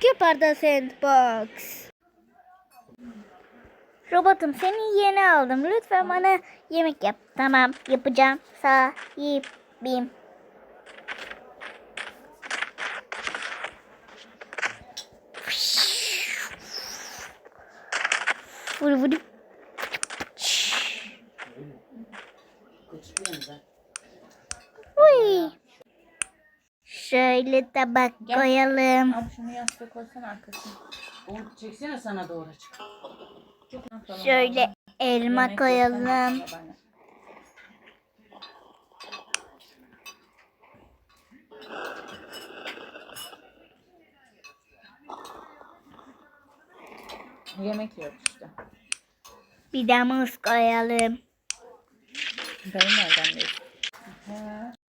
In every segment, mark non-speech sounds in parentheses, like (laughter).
Küparda Sandbox. Robotum seni yeni aldım. Lütfen bana yemek yap. Tamam yapacağım. Sahibim. Vuru vuru. Uy. Şöyle tabak Gel. koyalım. Abi şunu yastığa koysana arkasına. Onu çeksene sana doğru çık. Şöyle elma Yemek koyalım. Yemek yiyoruz işte. Bir de muz koyalım. Dayı nereden.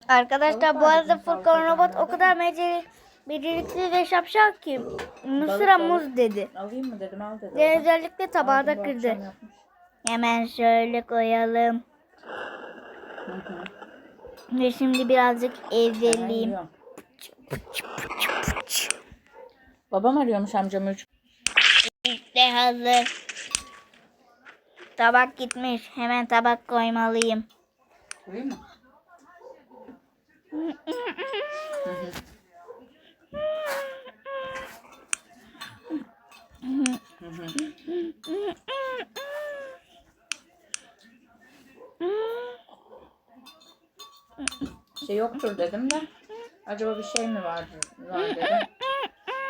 Arkadaşlar bu arada Furkan robot o kadar beceri, beceriksiz ve şapşal ki Mısır'a muz dedi. Alayım mı dedim al dedi. Ve özellikle tabağı da Aldım, bu kırdı. Hemen şöyle koyalım. Hı hı. Ve şimdi birazcık Ben yiyorum. Babam arıyormuş amcamı. İşte hazır. Tabak gitmiş. Hemen tabak koymalıyım. Koyayım? Şey yoktur dedim de. Acaba bir şey mi var, var dedim.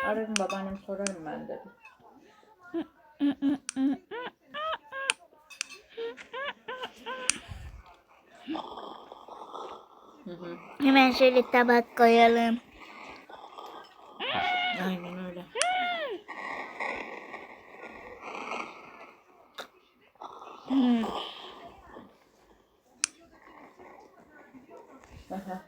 Ararım babaannem sorarım ben dedim. Hemen şöyle tabak koyalım. Aynen öyle. Aha.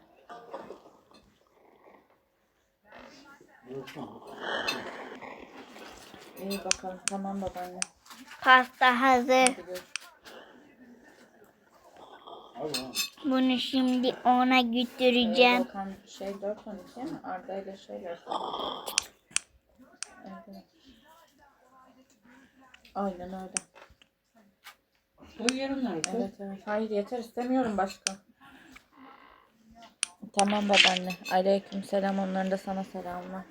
İyi bakalım. Tamam babaanne. Pasta hazır. Bunu şimdi ona Ee, götüreceğim. Volkan şey 412 mi? Arda ile şeyler. Evet. Aynen öyle. Yarınları. Koy. Evet evet. Hayır yeter istemiyorum başka. Tamam babaanne. Aleyküm selam. Onların da sana selamlar.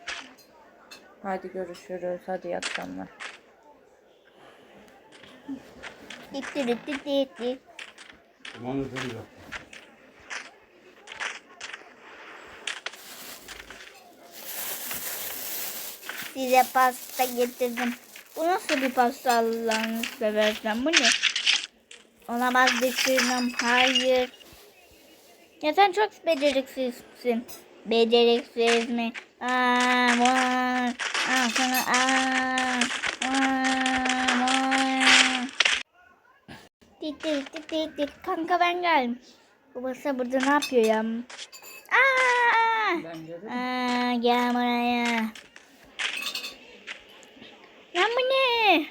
Hadi görüşürüz. Hadi iyi akşamlar. Dit dit dit Aman efendim. Size pasta getirdim. Bu nasıl bir pasta Allah'ını seversen? Bu ne? Olamaz düşürmem. Hayır. Ya sen çok beceriksizsin. Beceriksiz mi? Aa, var. Aa, sana aa. Aa, var. Dik dik dik dik dik. Kanka ben geldim. Babası burada ne yapıyor ya? Aa! Aa, gel buraya. Lan bu ne?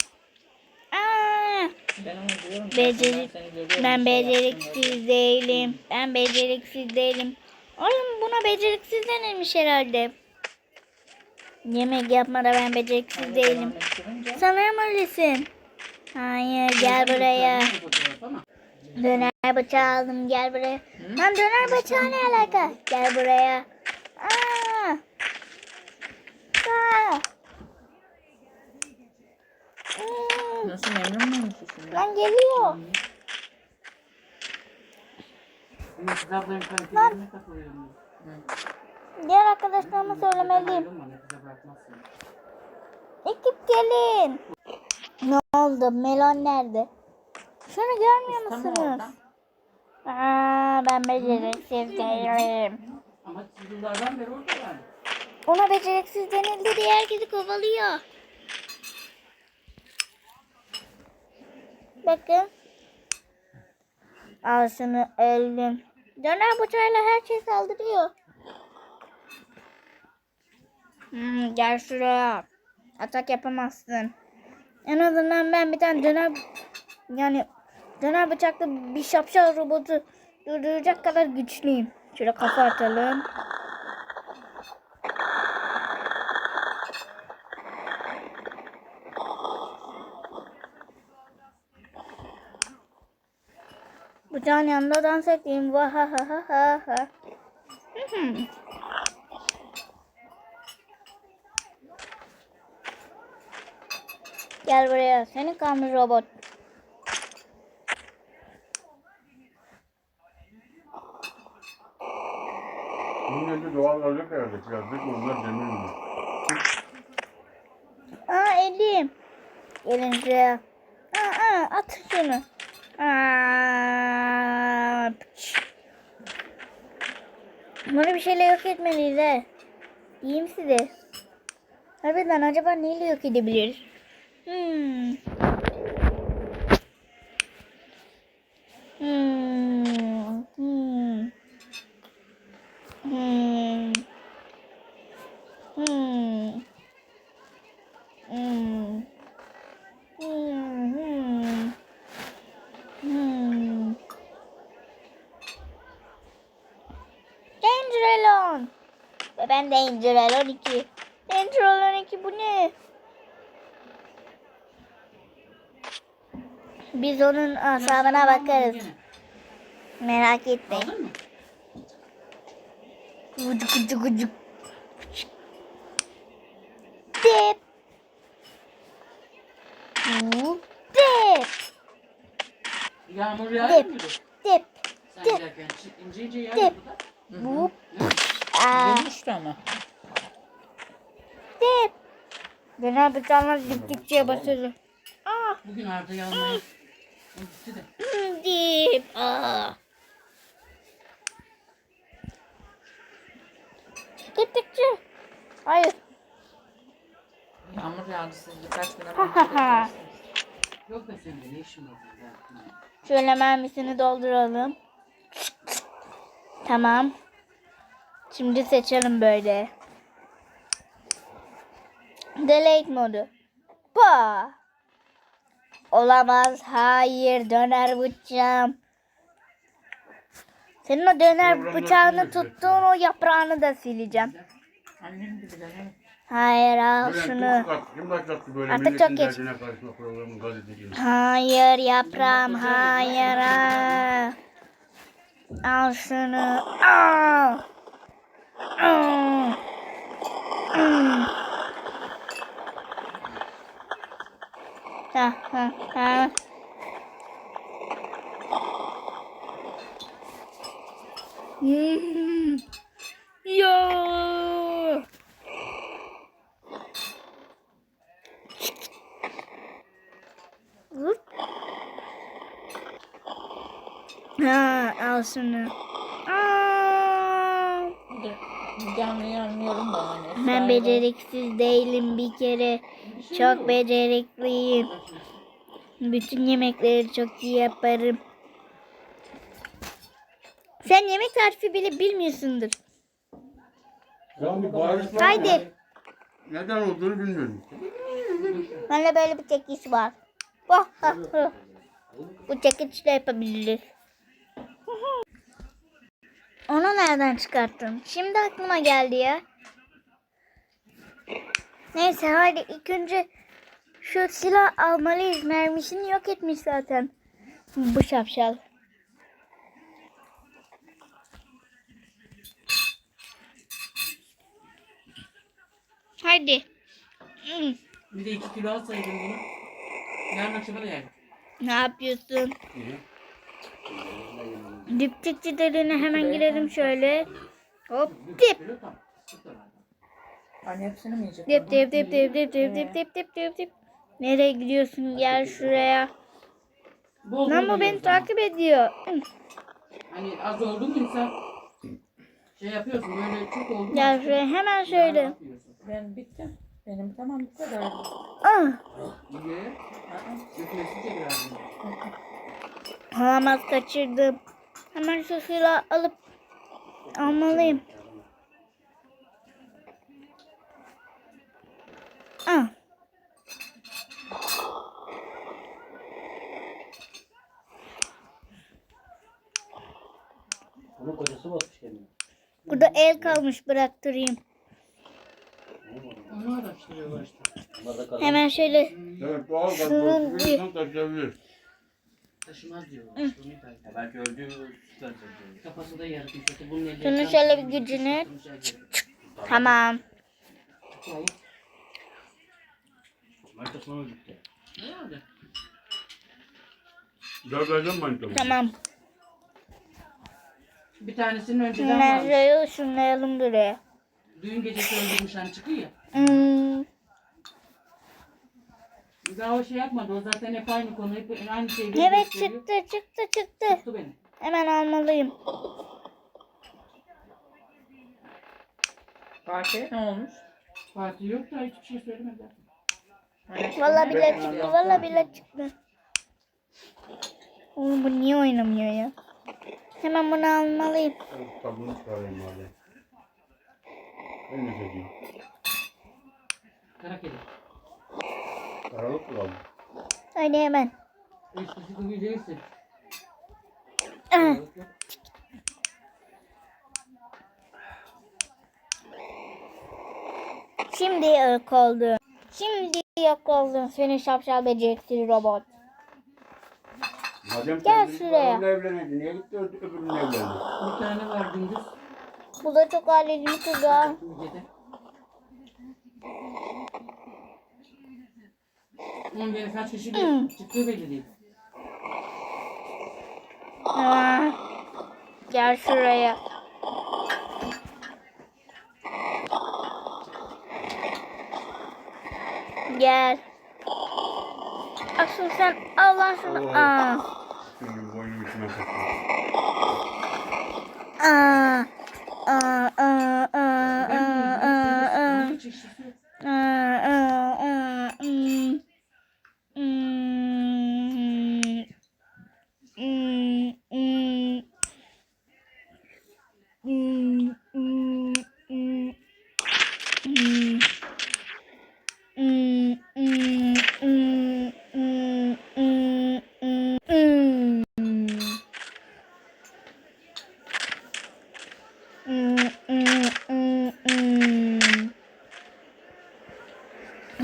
Aa. Becerik- ben beceriksiz değilim. Ben beceriksiz değilim. Oğlum buna beceriksiz denilmiş herhalde. Yemek yapmada ben beceriksiz değilim. Ettirince- Sanırım öylesin. Hayır gel buraya. Döner bıçağı aldım gel buraya. Lan döner bıçağı ne alaka? Gel buraya. Aa. Aa. Hmm, Nasıl memnun muymuşsun şimdi? Lan geliyor. Takılıyorum. Diğer arkadaşlarıma söylemeliyim. Ekip gelin. Ne oldu? Melon nerede? Şunu görmüyor musunuz? Aa, ben beceriksiz değilim. Ama yıllardan beri orada yani. Ona beceriksiz denildi diye herkesi kovalıyor. Bakın. Al şunu öldüm. Döner bıçağıyla her şey saldırıyor. Hmm, gel şuraya. atak yapamazsın. En azından ben bir tane döner yani döner bıçaklı bir şapşal robotu durduracak kadar güçlüyüm. Şöyle kafa atalım. Bıçağın yanında dans edeyim. Vahahaha. Hı hı. Gel buraya. Seni kanlı robot. Bunun önce doğal ördek herhalde. Yazdık onlar demir mi? Aa elim. Gelin şuraya. Aa, aa, at şunu. Aa, pıç. Bunu bir şeyle yok etmeliyiz he. Diyeyim size. Harbiden acaba neyle yok edebiliriz? Hmm. Hmm. Hmm. Hmm. Hmm. Hmm. Hmm. Hmm. Danger Alone. Ben Danger Alone 2. Danger Alone 2 bu ne? Biz onun asabına bakarız. Merak etmeyin. Vıcık vıcık vıcık. Dip. Dip. Yağmur yağıyor mu? Dip. Sen giderken ince ince yağıyor burada. Güzelmişti ah. ama. Dip. Ben abi canlar dip dipçiye basıyorum. Ah. Bugün Arda yanmaya ah. (laughs) gitti de. dip. Ah. Diptikçe. Hayır. Yağmur yağdı siz birkaç ha. bahçede Yok be senin ne işin var burada? Şöyle mermisini dolduralım. Tamam. Şimdi seçelim böyle. Delete modu. Pa. Olamaz. Hayır. Döner bıçağım. Senin o döner bıçağını tuttuğun o yaprağını da sileceğim. Hayır al şunu. Artık çok geç. Hayır yaprağım. Hayır. ha. Al şunu. Al. Al. Ha, ha, ha. Hmm. Yo. Hop. Ha, al şunu. Aa. Da hani. Ben beceriksiz değilim bir kere. Çok becerikliyim. Bütün yemekleri çok iyi yaparım. Sen yemek tarifi bile bilmiyorsundur. Ya bir bağırışma Haydi. var. Neden olduğunu bilmiyorum. Bende böyle bir çekiş var. Vah, ha, hı. Bu çekiçle yapabiliriz. Onu nereden çıkarttın? Şimdi aklıma geldi ya. Neyse hadi ilk önce şu silah almalıyız. Mermisini yok etmiş zaten. Bu şapşal. Hadi. Bir de iki kilo alsaydın bunu. Yarın akşama da yer. Ne yapıyorsun? Dipçikçi deliğine hemen girelim şöyle. Hop dip. Kilo tam. Bu kadar. Anne hepsini mi yiyecek? Dip dip dip dip dip dip dip dip dip dip dip. Nereye gidiyorsun? Gel şuraya. Bol Lan bu beni takip ediyor. Hani az oldu mu insan şey yapıyorsun böyle çok oldu. Gel şuraya hemen şöyle. yapıyorsun. Ben bitti. Benim tamam bu kadar. Ah, Niye? Dökmesi çekir ağzını. olamaz kaçırdım. Hemen şu silahı alıp almalıyım. Aa. Bunun kocası basmış kendini. Burada el kalmış bıraktırayım. Onu işte. Hemen şöyle Evet doğal gaz Şunun bir- taşıyabilir. Taşımaz diyorlar. belki öldüğü tutar. Kafası da yarı. Bunun Şunun şöyle bir gücünü. Tamam. Tamam. Manitasına mı gitti? Herhalde. Dört aydan. Tamam. Bir tanesinin önceden varmış. Şunları ışınlayalım buraya. Düğün gecesi öldürmüş hani çıkıyor ya. Hmm. Daha o şey yapmadı. O zaten hep aynı konu. Hep aynı şeyi Evet gösteriyor. çıktı çıktı çıktı. Tuttu beni. Hemen almalıyım. Fatih ne olmuş? Fatih yok da hiçbir şey söylemedi. Valla bile çıktı. Valla bile çıktı. Oğlum bu niye oynamıyor ya? Hemen bunu almalıyım. Tabuğunu çıkarayım. Ben de çekeyim. Kara kedi. Karalık kullandım. Haydi hemen. Eskisi gibi değilsin. Ah, Şimdi yok oldu. Şimdi yok oldun senin şapşal beceriksiz robot. Madem Gel sen şuraya. onunla evlenedin. Niye gitti öbür- öbürünle evlendi? Bir tane var gündüz. Bu da çok aileli kız ha. Gece. Onun beni kaç kişi Hmm. çıktığı belli değil. Ah, Gel şuraya. Gel. Asıl sen al lan şunu. Aa. Çünkü boynum içime kaçtı. Aa. Aa,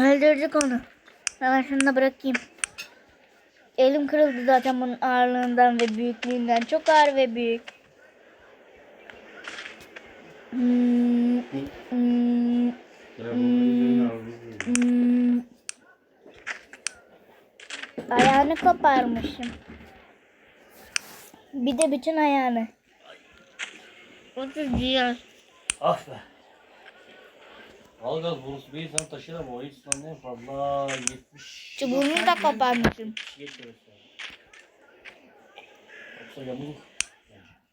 Öldürdük onu. Ben şunu da bırakayım. Elim kırıldı zaten bunun ağırlığından ve büyüklüğünden. Çok ağır ve büyük. Hmm, hmm. Ayağını koparmışım. Bir de bütün ayağını. Otuz diyor. Ah be. Algaz borusu bir insan taşır ama o insan en fazla 70 Çubuğunu da koparmışım. geçiyor. Yoksa yamulur.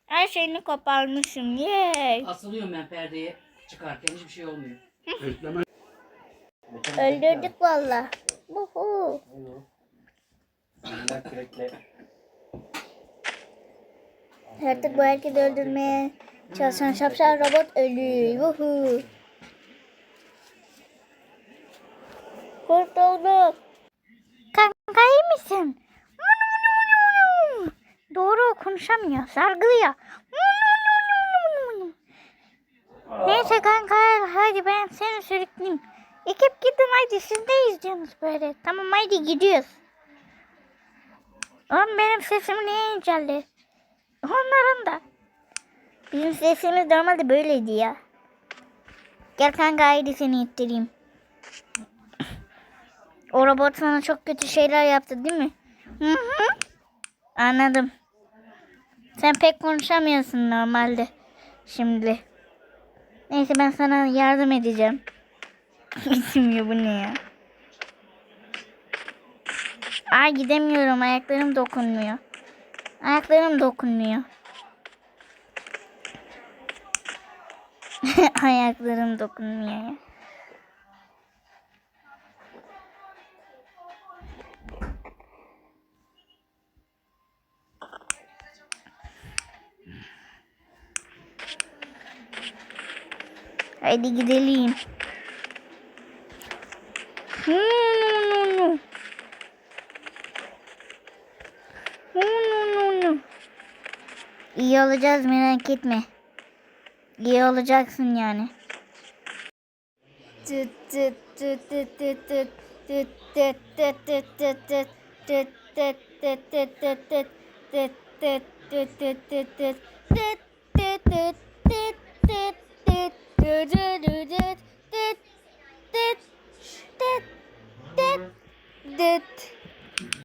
Her şeyini koparmışım. Yay. Asılıyorum ben perdeye çıkarken hiçbir şey olmuyor. Besleme Öldürdük valla. Uhu. Artık bu herkesi öldürmeye çalışan şapşal robot ölü. Uhu. Kurtulduk. Kanka iyi misin? Doğru konuşamıyor. Sargılıyor. Neyse kanka hadi ben seni sürükleyeyim. Ekip gidin hadi siz ne izliyorsunuz böyle? Tamam hadi gidiyoruz. Oğlum benim sesim niye inceldi? Onların da. Bizim sesimiz normalde böyleydi ya. Gel kanka haydi seni ittireyim. O robot sana çok kötü şeyler yaptı değil mi? Hı hı. Anladım. Sen pek konuşamıyorsun normalde. Şimdi. Neyse ben sana yardım edeceğim. (laughs) Gitmiyor bu ne ya? Ay gidemiyorum ayaklarım dokunmuyor. Ayaklarım dokunmuyor. (laughs) Ayaklarım dokunmuyor. Haydi gidelim. Hmm, no, no, no. Hmm, no, no, no. İyi olacağız merak etme. İyi olacaksın yani. Dit.